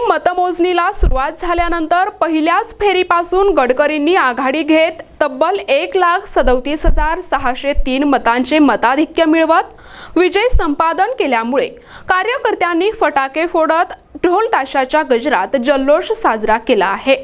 मतमोजणीला सुरुवात झाल्यानंतर पहिल्याच फेरीपासून गडकरींनी आघाडी घेत तब्बल एक लाख सदोतीस हजार सहाशे तीन मतांचे मताधिक्य मिळवत विजय संपादन केल्यामुळे कार्यकर्त्यांनी फटाके फोडत ढोल ताशाच्या गजरात जल्लोष साजरा केला आहे.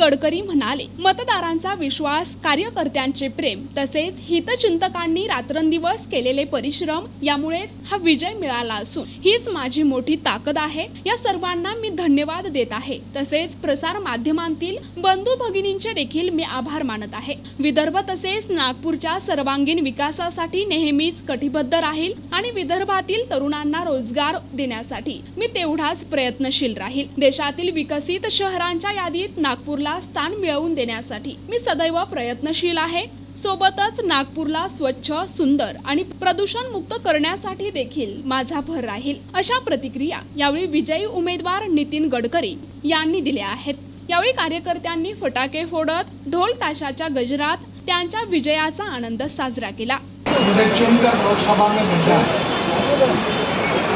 गडकरी म्हणाले मतदारांचा विश्वास कार्यकर्त्यांचे प्रेम तसेच हितचिंतकांनी रात्रंदिवस केलेले परिश्रम यामुळेच हा विजय मिळाला असून हीच माझी मोठी ताकद आहे. या सर्वांना मी धन्यवाद देत आहे. तसेच प्रसार माध्यमांतील बंधू भगिनींचे देखील मी आभार मानत आहे. विदर्भ तसेच नागपूरच्या सर्वांगीण विकासासाठी नेहमीच कटिबद्ध राहील आणि विदर्भातील तरुणांना रोजगार देण्यासाठी मी तेवढाच प्रयत्नशील राहील. देशातील विकसित शहरांच्या यादीत नागपूरला स्थान मिळवून देण्यासाठी मी सदैव प्रयत्नशील आहे. सोबतच नागपूरला स्वच्छ सुंदर आणि प्रदूषण मुक्त करण्यासाठी देखील माझा भर राहील अशा प्रतिक्रिया यावेळी विजयी उमेदवार नितीन गडकरी यांनी दिल्या आहेत. यावेळी कार्यकर्त्यांनी फटाके फोडत ढोल ताशाच्या गजरात त्यांच्या विजयाचा आनंद साजरा केला. लोकसभा में भेजा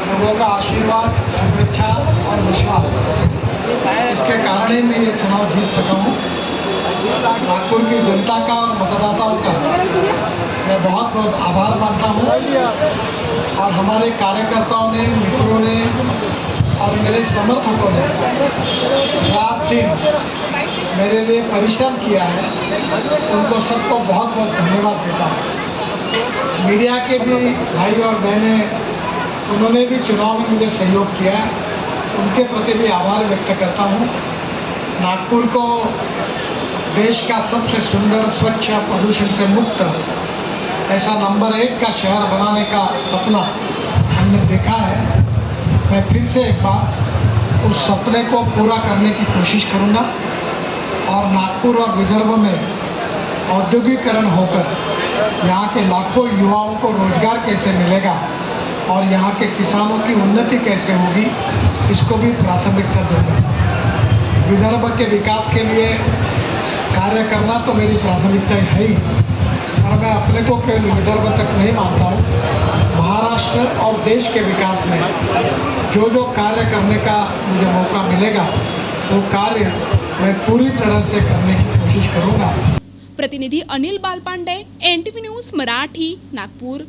लोगों का आशीर्वाद शुभेच्छा और विश्वास। इसके कारण ही मैं ये चुनाव जीत सका हूँ। नागपुर की जनता का और मतदाताओं का मैं बहुत बहुत आभार मानता हूँ। और हमारे कार्यकर्ताओं ने, मित्रों ने और मेरे समर्थकों ने रात दिन मेरे लिए परिश्रम किया है। उनको सबको बहुत बहुत धन्यवाद देता हूँ। मीडिया के भी भाई और बहनें, उन्होंने भी चुनाव में मुझे सहयोग किया है। उनके प्रति भी आभार व्यक्त करता हूँ। नागपुर को देश का सबसे सुंदर, स्वच्छ प्रदूषण से मुक्त ऐसा नंबर एक का शहर बनाने का सपना हमने देखा है। मैं फिर से एक बार उस सपने को पूरा करने की कोशिश करूँगा और नागपुर और विदर्भ में औद्योगिकरण होकर यहाँ के लाखों युवाओं को रोज़गार कैसे मिलेगा और यहाँ के किसानों की उन्नति कैसे होगी इसको भी प्राथमिकता दूँगा। विदर्भ के विकास के लिए कार्य करना तो मेरी प्राथमिकता है ही। और मैं अपने को केवल विदर्भ तक नहीं मानता हूँ। महाराष्ट्र और देश के विकास में जो जो कार्य करने का मुझे मौका मिलेगा, वो कार्य मैं पूरी तरह से करने की कोशिश करूँगा। प्रतिनिधि Anil Balpande N T news, Marathi, Nagpur.